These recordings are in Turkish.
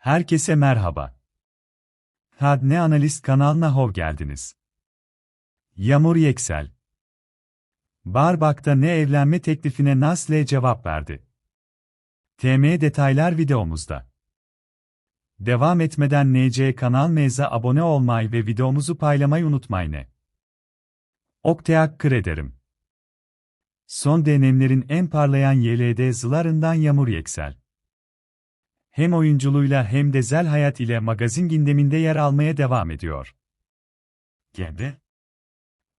Herkese merhaba. Had ne analist kanalına hoş geldiniz. Yağmur Yeksel. Barbak'ta ne evlenme teklifine Nasle cevap verdi. TM detaylar videomuzda. Devam etmeden NC kanal meza abone olmayı ve videomuzu paylamayı unutmayın. Okteak ederim. Son dönemlerin en parlayan YLD zılarından Yağmur Yeksel hem oyunculuğuyla hem de zel hayat ile magazin gündeminde yer almaya devam ediyor. Gebe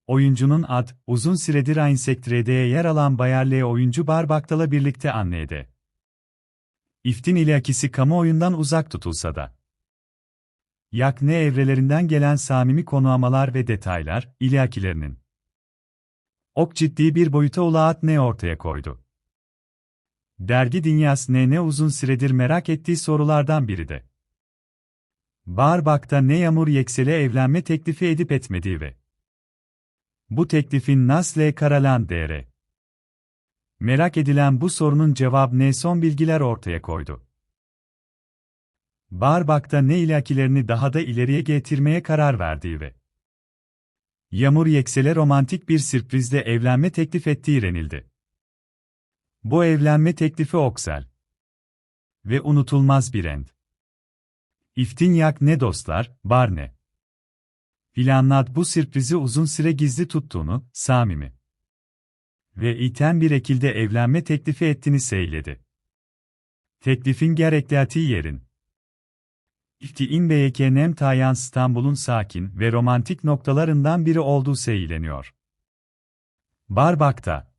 Oyuncunun ad, uzun süredir sektörde yer alan Bayerle oyuncu Barbaktal'la birlikte anneydi. İftin ilakisi kamuoyundan uzak tutulsa da. Yak ne evrelerinden gelen samimi konuamalar ve detaylar, ilakilerinin. Ok ciddi bir boyuta ulaat ne ortaya koydu. Dergi dünyası ne ne uzun süredir merak ettiği sorulardan biri de. Barbak'ta ne Yağmur Yeksel'e evlenme teklifi edip etmediği ve bu teklifin nasıl karalan değeri. Merak edilen bu sorunun cevabı ne son bilgiler ortaya koydu. Barbak'ta ne ilakilerini daha da ileriye getirmeye karar verdiği ve Yağmur Yeksel'e romantik bir sürprizle evlenme teklif ettiği renildi. Bu evlenme teklifi Oksel. Ve unutulmaz bir end. İftinyak ne dostlar, bar ne? Planlat bu sürprizi uzun süre gizli tuttuğunu, samimi. Ve iten bir ekilde evlenme teklifi ettiğini söyledi. Teklifin gerekliyatı yerin. İftiin BYK'nem Tayan İstanbul'un sakin ve romantik noktalarından biri olduğu söyleniyor. Barbak'ta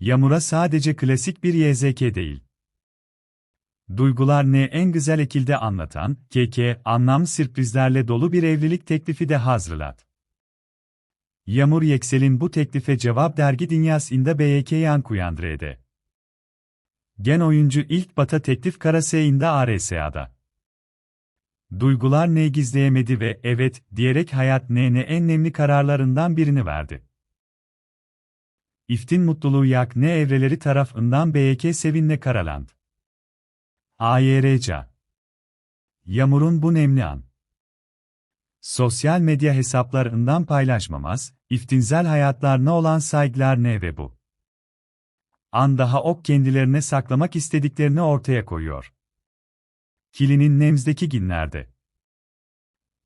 Yamura sadece klasik bir YZK değil. Duygular ne en güzel ekilde anlatan, keke, anlam sürprizlerle dolu bir evlilik teklifi de hazırlat. Yamur Yeksel'in bu teklife cevap dergi dünyasında BYK yankı uyandırdı. Gen oyuncu ilk bata teklif karaseyinde RSA'da. Duygular ne gizleyemedi ve evet diyerek hayat ne ne en önemli kararlarından birini verdi. İftin mutluluğu yak ne evreleri tarafından BYK sevinle karaland. AYRCA Yamur'un bu nemli an. Sosyal medya hesaplarından paylaşmamaz, iftinzel hayatlarına olan saygılar ne ve bu. An daha ok kendilerine saklamak istediklerini ortaya koyuyor. Kilinin nemzdeki günlerde.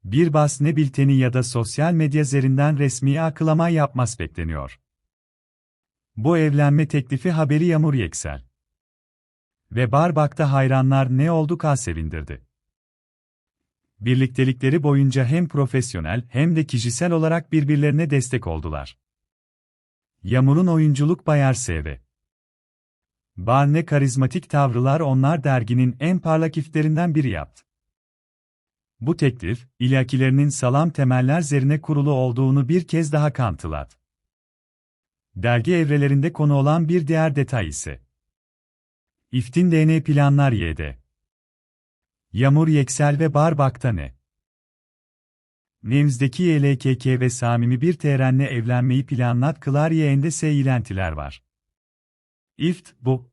Bir bas ne bilteni ya da sosyal medya zerinden resmi akılama yapmaz bekleniyor. Bu evlenme teklifi haberi Yağmur Yeksel. Ve Barbak'ta hayranlar ne oldu ka sevindirdi. Birliktelikleri boyunca hem profesyonel hem de kişisel olarak birbirlerine destek oldular. Yağmur'un oyunculuk bayar sevi. Bar ne karizmatik tavrılar onlar derginin en parlak iftlerinden biri yaptı. Bu teklif, ilakilerinin salam temeller zerine kurulu olduğunu bir kez daha kanıtladı. Dergi evrelerinde konu olan bir diğer detay ise İftin DNA planlar YD. Yamur Yeksel ve Barbak'ta ne? Nemzdeki YLKK ve Samimi bir terenle evlenmeyi planlat kılar yeğende seylentiler var. İft, bu,